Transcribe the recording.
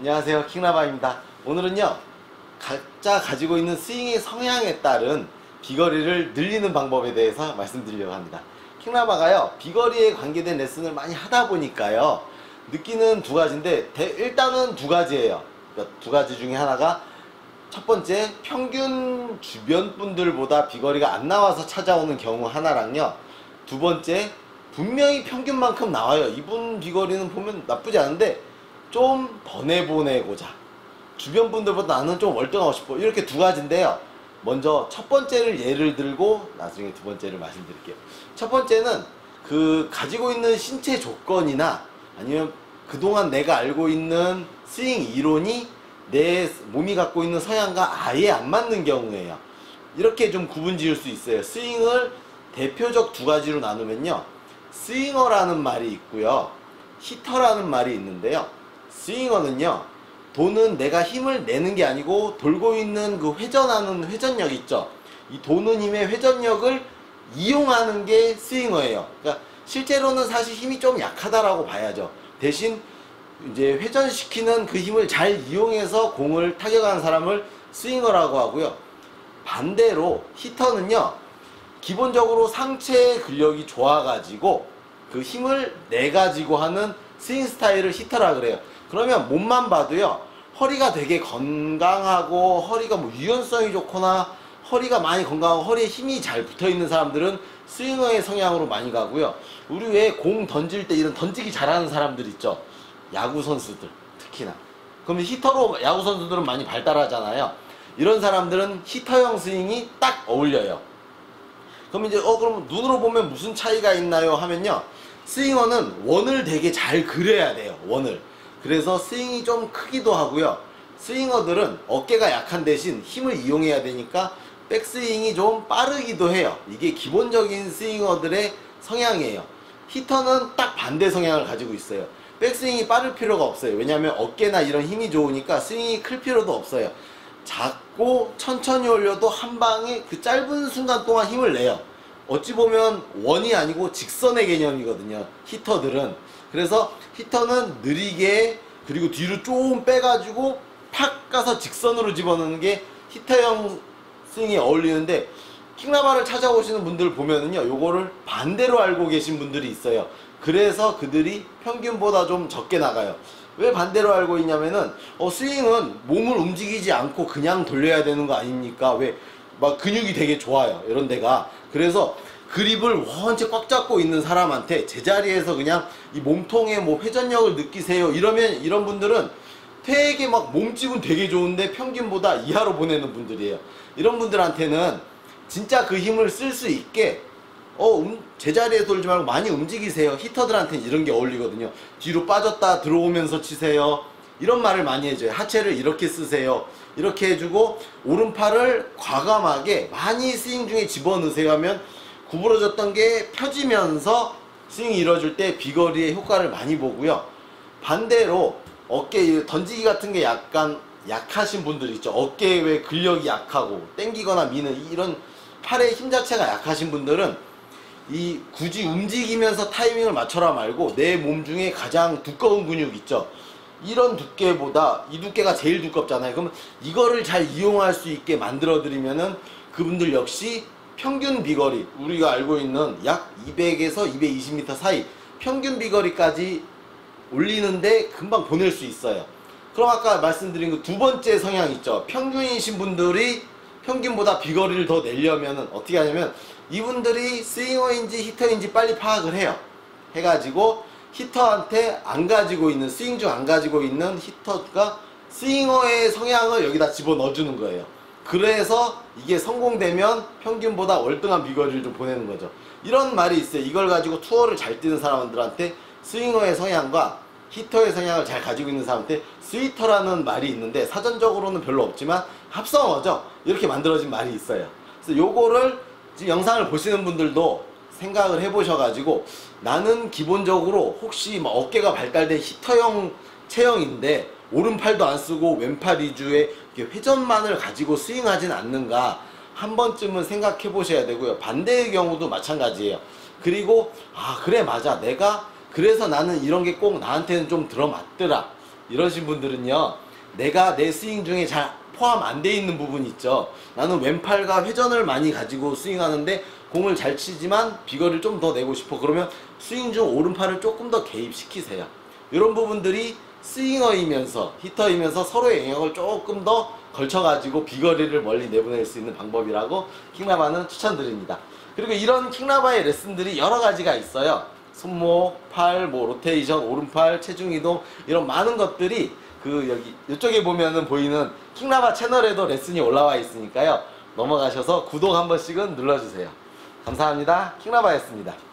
안녕하세요. 킹라바입니다. 오늘은요 각자 가지고 있는 스윙의 성향에 따른 비거리를 늘리는 방법에 대해서 말씀드리려고 합니다. 킹라바가요 비거리에 관계된 레슨을 많이 하다 보니까요 느끼는 두 가지인데 대- 일단은 두 가지예요. 그러니까 두 가지 중에 하나가 첫 번째 평균 주변 분들보다 비거리가 안 나와서 찾아오는 경우 하나랑요. 두 번째 분명히 평균만큼 나와요. 이분 비거리는 보면 나쁘지 않은데 좀더 내보내고자. 주변 분들보다 나는 좀 월등하고 싶어. 이렇게 두 가지인데요. 먼저 첫 번째를 예를 들고 나중에 두 번째를 말씀드릴게요. 첫 번째는 그 가지고 있는 신체 조건이나 아니면 그동안 내가 알고 있는 스윙 이론이 내 몸이 갖고 있는 성향과 아예 안 맞는 경우에요. 이렇게 좀 구분 지을 수 있어요. 스윙을 대표적 두 가지로 나누면요. 스윙어라는 말이 있고요. 히터라는 말이 있는데요 스윙어는요 도는 내가 힘을 내는 게 아니고 돌고 있는 그 회전하는 회전력 있죠? 이 도는 힘의 회전력을 이용하는 게 스윙어예요. 그러니까 실제로는 사실 힘이 좀 약하다라고 봐야죠. 대신 이제 회전시키는 그 힘을 잘 이용해서 공을 타격하는 사람을 스윙어라고 하고요. 반대로 히터는요 기본적으로 상체 근력이 좋아가지고 그 힘을 내 가지고 하는 스윙 스타일을 히터라 그래요. 그러면 몸만 봐도요 허리가 되게 건강하고 허리가 뭐 유연성이 좋거나 허리가 많이 건강하고 허리에 힘이 잘 붙어 있는 사람들은 스윙어의 성향으로 많이 가고요. 우리 왜 공 던질 때 이런 던지기 잘하는 사람들 있죠. 야구 선수들 특히나. 그러면 히터로 야구 선수들은 많이 발달하잖아요. 이런 사람들은 히터형 스윙이 딱 어울려요. 그럼 이제 어 그럼 눈으로 보면 무슨 차이가 있나요 하면요 스윙어는 원을 되게 잘 그려야 돼요 원을 그래서 스윙이 좀 크기도 하고요 스윙어들은 어깨가 약한 대신 힘을 이용해야 되니까 백스윙이 좀 빠르기도 해요 이게 기본적인 스윙어들의 성향이에요 히터는 딱 반대 성향을 가지고 있어요 백스윙이 빠를 필요가 없어요 왜냐하면 어깨나 이런 힘이 좋으니까 스윙이 클 필요도 없어요 작고 천천히 올려도 한 방에 그 짧은 순간 동안 힘을 내요. 어찌 보면 원이 아니고 직선의 개념이거든요. 히터들은. 그래서 히터는 느리게 그리고 뒤로 좀 빼가지고 팍 가서 직선으로 집어넣는 게 히터형 스윙에 어울리는데 킹라바를 찾아오시는 분들 보면은요 요거를 반대로 알고 계신 분들이 있어요. 그래서 그들이 평균보다 좀 적게 나가요. 왜 반대로 알고 있냐면은 어 스윙은 몸을 움직이지 않고 그냥 돌려야 되는 거 아닙니까? 왜? 막 근육이 되게 좋아요 이런 데가. 그래서 그립을 원체 꽉 잡고 있는 사람한테 제자리에서 그냥 이 몸통의 뭐 회전력을 느끼세요 이러면 이런 분들은 되게 막 몸집은 되게 좋은데 평균보다 이하로 보내는 분들이에요 이런 분들한테는 진짜 그 힘을 쓸 수 있게 어, 음, 제자리에 돌지 말고 많이 움직이세요. 히터들한테는 이런 게 어울리거든요. 뒤로 빠졌다 들어오면서 치세요. 이런 말을 많이 해줘요. 하체를 이렇게 쓰세요. 이렇게 해주고 오른팔을 과감하게 많이 스윙 중에 집어넣으세요 하면 구부러졌던 게 펴지면서 스윙이 이루어질 때 비거리의 효과를 많이 보고요. 반대로 어깨 이 던지기 같은 게 약간 약하신 분들 있죠. 어깨에 왜 근력이 약하고 땡기거나 미는 이런 팔의 힘 자체가 약하신 분들은 이 굳이 움직이면서 타이밍을 맞춰라 말고 내 몸 중에 가장 두꺼운 근육 있죠. 이런 두께보다 이 두께가 제일 두껍잖아요. 그러면 이거를 잘 이용할 수 있게 만들어 드리면은 그분들 역시 평균 비거리 우리가 알고 있는 약 200에서 220m 사이 평균 비거리까지 올리는데 금방 보낼 수 있어요. 그럼 아까 말씀드린 그 두 번째 성향 있죠. 평균이신 분들이 평균보다 비거리를 더 내려면은 어떻게 하냐면 이분들이 스윙어인지 히터인지 빨리 파악을 해요. 해가지고 히터한테 안 가지고 있는 스윙 중 안 가지고 있는 히터가 스윙어의 성향을 여기다 집어 넣어주는 거예요. 그래서 이게 성공되면 평균보다 월등한 비거리를 좀 보내는 거죠. 이런 말이 있어요. 이걸 가지고 투어를 잘 뛰는 사람들한테 스윙어의 성향과 히터의 성향을 잘 가지고 있는 사람한테 스위터라는 말이 있는데 사전적으로는 별로 없지만 합성어죠. 이렇게 만들어진 말이 있어요. 그래서 요거를 지금 영상을 보시는 분들도 생각을 해보셔가지고 나는 기본적으로 혹시 뭐 어깨가 발달된 히터형 체형인데 오른팔도 안 쓰고 왼팔 위주의 회전만을 가지고 스윙하진 않는가 한 번쯤은 생각해 보셔야 되고요. 반대의 경우도 마찬가지예요. 그리고 아 그래 맞아. 내가 그래서 나는 이런 게 꼭 나한테는 좀 들어맞더라. 이러신 분들은요 내가 내 스윙 중에 잘 포함 안 돼 있는 부분 있죠. 나는 왼팔과 회전을 많이 가지고 스윙하는데 공을 잘 치지만 비거리를 좀 더 내고 싶어. 그러면 스윙 중 오른팔을 조금 더 개입시키세요. 이런 부분들이 스윙어이면서 히터이면서 서로의 영역을 조금 더 걸쳐가지고 비거리를 멀리 내보낼 수 있는 방법이라고 킹라바는 추천드립니다. 그리고 이런 킹라바의 레슨들이 여러 가지가 있어요. 손목, 팔, 뭐 로테이션, 오른팔, 체중 이동 이런 많은 것들이 그 여기 이쪽에 보면은 보이는 킹라바 채널에도 레슨이 올라와 있으니까요. 넘어가셔서 구독 한 번씩은 눌러주세요. 감사합니다. 킹라바였습니다.